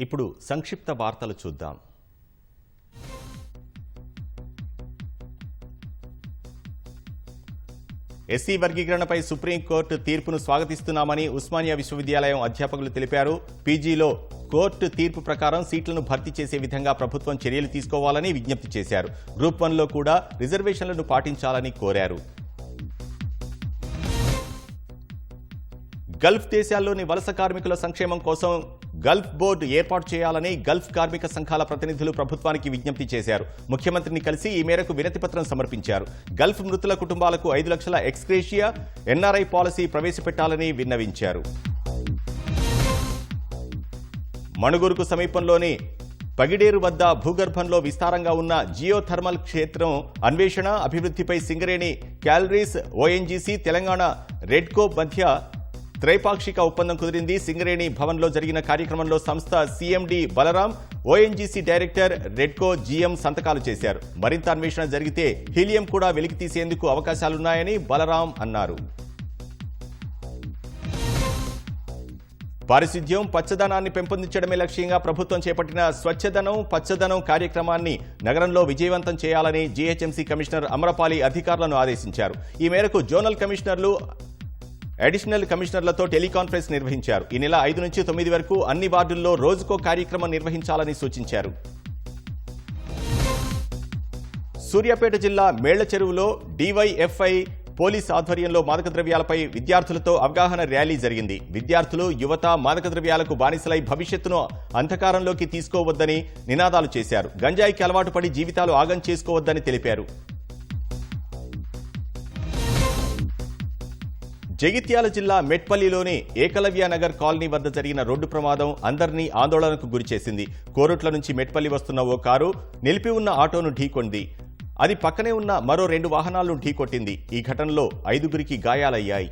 ఇప్పుడు సంక్షిప్త వార్తలు చూద్దాం. ఎస్సీ వర్గీకరణపై సుప్రీంకోర్టు తీర్పును స్వాగతిస్తున్నామని ఉస్మానియా విశ్వవిద్యాలయం అధ్యాపకులు తెలిపారు. పీజీలో కోర్టు తీర్పు ప్రకారం సీట్లను భర్తీ చేసే విధంగా ప్రభుత్వం చర్యలు తీసుకోవాలని విజ్ఞప్తి చేశారు. గ్రూప్ వన్లో కూడా రిజర్వేషన్లను పాటించాలని కోరారు. గల్ఫ్ దేశాల్లోని వలస కార్మికుల సంక్షేమం కోసం గల్ఫ్ బోర్డు ఏర్పాటు చేయాలని గల్ఫ్ కార్మిక సంఘాల ప్రతినిధులు ప్రభుత్వానికి విజ్ఞప్తి చేశారు. ముఖ్యమంత్రిని కలిసి ఈ మేరకు వినతిపత్రం సమర్పించారు. గల్ఫ్ మృతుల కుటుంబాలకు ఐదు లక్షల ఎక్స్క్రేషియా ఎన్ఆర్ఐ పాలసీ ప్రవేశపెట్టాలని విన్నవించారు. మణుగూరుకు సమీపంలోని పగిడేరు వద్ద భూగర్భంలో విస్తారంగా ఉన్న జియోథర్మల్ క్షేత్రం అన్వేషణ అభివృద్ధిపై సింగరేణి క్యాలరీస్ ఓఎన్జీసీ తెలంగాణ రెడ్కో మధ్య త్రైపాక్షిక ఒప్పందం కుదిరింది. సింగరేణి భవన్లో జరిగిన కార్యక్రమంలో సంస్థ CMD Balaram ONGC director Redco GM సంతకాలు చేశారు. మరింత అన్వేషణ జరిగితే హీలియం కూడా వెలికి తీసేందుకు అవకాశాలున్నాయని బలరాం అన్నారు. పారిశుద్ధ్యం పచ్చదనాన్ని పెంపొందించడమే లక్ష్యంగా ప్రభుత్వం చేపట్టిన స్వచ్ఛదనం పచ్చదనం కార్యక్రమాన్ని నగరంలో విజయవంతం చేయాలని జీహెచ్ఎంసీ కమిషనర్ అమరపాలి అధికారులను ఆదేశించారు. ఈ మేరకు జోనల్ కమిషనర్లు అడిషనల్ కమిషనర్లతో టెలికాన్ఫరెన్స్ నిర్వహించారు. ఈ నెల ఐదు నుంచి తొమ్మిది వరకు అన్ని వార్డుల్లో రోజుకో కార్యక్రమం నిర్వహించాలని సూచించారు. సూర్యాపేట జిల్లా మేళ్ళ చెరువులో డివైఎఫ్ఐ పోలీస్ ఆధ్వర్యంలో మాదక ద్రవ్యాలపై విద్యార్థులతో అవగాహన ర్యాలీ జరిగింది. విద్యార్థులు యువత మాదక ద్రవ్యాలకు బానిసలై భవిష్యత్తును అంధకారంలోకి తీసుకోవద్దని నినాదాలు చేశారు. గంజాయికి అలవాటు పడి జీవితాలు ఆగం చేసుకోవద్దని తెలిపారు. జగిత్యాల జిల్లా మెట్పల్లిలోని ఏకలవ్య నగర్ కాలనీ వద్ద జరిగిన రోడ్డు ప్రమాదం అందరినీ ఆందోళనకు గురిచేసింది కోరుట్ల నుంచి మెట్పల్లి వస్తున్న ఓ కారు నిలిపి ఉన్న ఆటోను ఢీకొంది. అది పక్కనే ఉన్న మరో రెండు వాహనాలను ఢీకొట్టింది. ఈ ఘటనలో ఐదుగురికి గాయాలయ్యాయి.